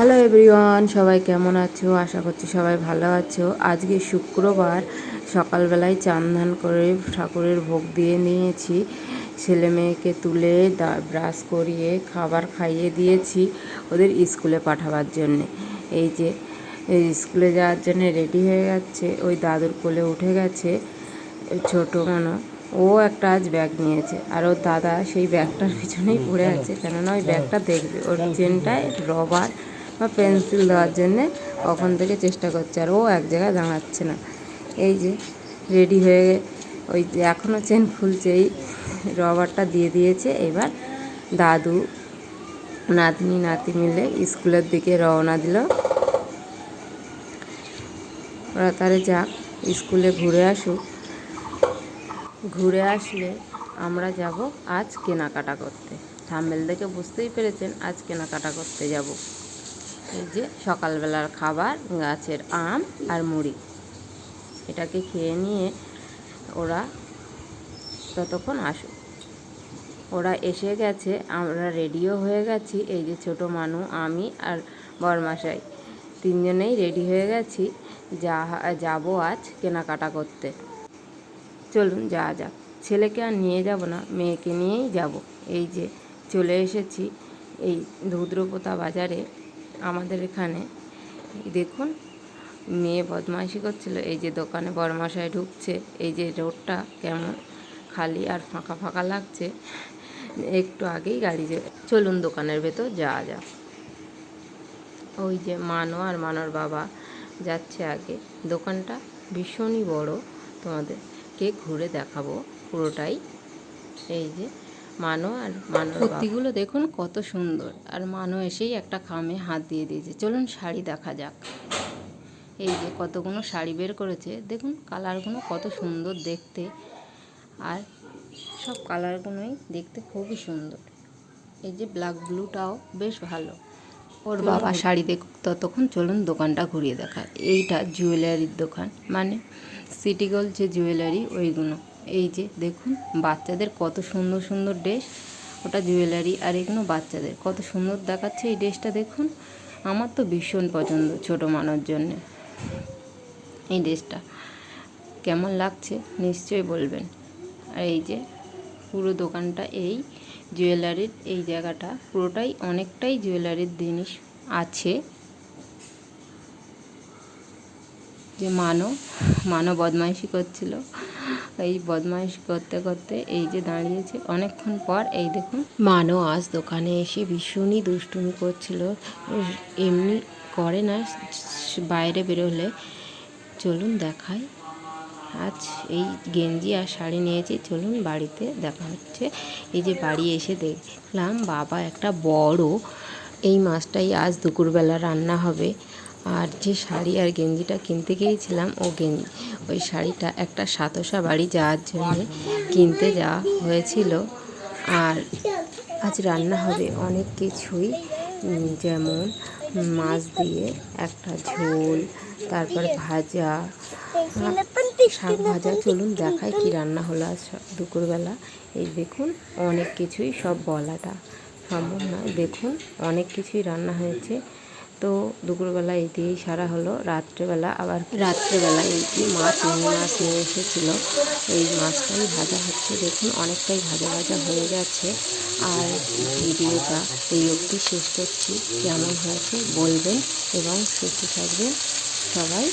Hello everyone সবাই কেমন আছো? আশা করছি সবাই ভালো আছো। আজকে শুক্রবার, সকালবেলায় চান ধান করে ঠাকুরের ভোগ দিয়ে নিয়েছি। ছেলে মেয়েকে তুলে ব্রাশ করিয়ে খাবার খাইয়ে দিয়েছি ওদের স্কুলে পাঠাবার জন্যে। এই যে স্কুলে যাওয়ার জন্য রেডি হয়ে যাচ্ছে ওই দাদুর কোলে উঠে গেছে ছোটো মানো। ও একটা আজ ব্যাগ নিয়েছে। আর ওর দাদা সেই ব্যাগটার পিছনেই পড়ে আছে। কেননা ওই ব্যাগটা দেখবে। ওর চেনটায় রবার বা পেন্সিল দেওয়ার জন্যে কখন থেকে চেষ্টা করছে আর ও এক জায়গায় দাঁড়াচ্ছে না। এই যে রেডি হয়ে ওই এখনও চেন খুলছে, এই রবারটা দিয়ে দিয়েছে। এবার দাদু, নাতনি, নাতি মিলে স্কুলের দিকে রওনা দিল। ওরা তাহলে যাক, স্কুলে ঘুরে আসুক। ঘুরে আসলে আমরা যাব আজ কেনাকাটা করতে। থাম্বেল দেখে বুঝতেই পেরেছেন, আজ কেনাকাটা করতে যাব। এই যে সকালবেলার খাবার, গাছের আম আর মুড়ি। এটাকে খেয়ে নিয়ে ওরা ততক্ষণ আসুক। ওরা এসে গেছে, আমরা রেডিও হয়ে গেছি, এই যে ছোট মানু, আমি আর বরমাসাই তিনজনেই রেডি হয়ে গেছি, যা, যাব আজ কেনাকাটা করতে। চলুন যাওয়া যাক। ছেলেকে আর নিয়ে যাব না, মেয়েকে নিয়েই যাব। এই যে চলে এসেছি, এই রুদ্রপোতা বাজারে আমাদের এখানে। দেখুন, মেয়ে বদমাইশি করছিল। এই যে দোকানে বরমাসায় ঢুকছে, এই যে রোডটা কেমন খালি আর ফাঁকা ফাঁকা লাগছে। একটু আগেই গাড়ি যে, চলুন দোকানের ভেতর, যাওয়া যাক। ওই যে মানো আর মানোর বাবা যাচ্ছে আগে। দোকানটা ভীষণই বড় তোমাদেরকে ঘুরে দেখাবো পুরোটাই। এই যে মানো আর মানো কুর্তিগুলো দেখুন কত সুন্দর। আর মানো এসেই একটা খামে হাত দিয়ে দিয়েছে। চলুন শাড়ি দেখা যাক। এই যে কতগুলো শাড়ি বের করেছে। দেখুন কালারগুলো কত সুন্দর দেখতে। আর সব কালারগুলোই দেখতে খুবই সুন্দর। এই যে ব্ল্যাক ব্লুটাও বেশ ভালো। ওর বাবা শাড়ি দেখুক ততক্ষণ চলুন দোকানটা ঘুরিয়ে দেখা। এইটা জুয়েলারির দোকান। মানে সিটি গোল্ড যে জুয়েলারি ওইগুলো। এই যে দেখুন, বাচ্চাদের কত সুন্দর সুন্দর ড্রেস, ওটা জুয়েলারি আর এগুলো বাচ্চাদের। কত সুন্দর দেখাচ্ছে এই ড্রেসটা দেখুন। আমার তো ভীষণ পছন্দ ছোট মানুষ জন্যে এই ড্রেসটা। কেমন লাগছে নিশ্চয়ই বলবেন। আর এই যে পুরো দোকানটা এই জুয়েলারির, এই জায়গাটা পুরোটাই অনেকটাই জুয়েলারির জিনিস আছে। যে মানো মানো বদমাইশি করছিল। এই বদমাইশি করতে করতে এই যে দাঁড়িয়েছে, অনেকক্ষণ পর এই দেখুন মানো আজ দোকানে এসে ভীষণই দুষ্টুমি করছিল। এমনি করে না, বাইরে বেরোলে। চলুন দেখাই। আজ এই গেঞ্জি আর শাড়ি নিয়েছি, চলুন বাড়িতে দেখা হচ্ছে। এই যে বাড়ি এসে দেখলাম, বাবা একটা বড়। এই মাছটাই আজ দুপুরবেলা রান্না হবে। আর যে শাড়ি আর গেঞ্জিটা কিনতে গিয়েছিলাম, ও গেঞ্জি। ওই শাড়িটা একটা সাতসা বাড়ি যাওয়ার জন্য কিনতে যাওয়া হয়েছিল। আর আজ রান্না হবে অনেক কিছুই যেমন মাছ দিয়ে একটা ঝোল, তারপর ভাজা, শাক ভাজা। চলুন দেখায় কি রান্না হলো আজ দুপুরবেলা। এই দেখুন, অনেক কিছুই সব বলাটা সম্ভব নয়। দেখুন, অনেক কিছুই রান্না হয়েছে। তো দুপুরবেলা এই দিয়েই সারা হলো। রাত্রেবেলা আবার রাত্রেবেলা এই দিয়ে মাছ নিয়ে মাছ নিয়ে এসেছিল, এই মাছটাই ভাজা হচ্ছে। দেখুন, অনেকটাই ভাজা ভাজা হয়ে গেছে। আর ভিডিওটা এই অবধি শেষ করছি। কেমন হয়েছে বলবেন এবং সুস্থ থাকবেন সবাই।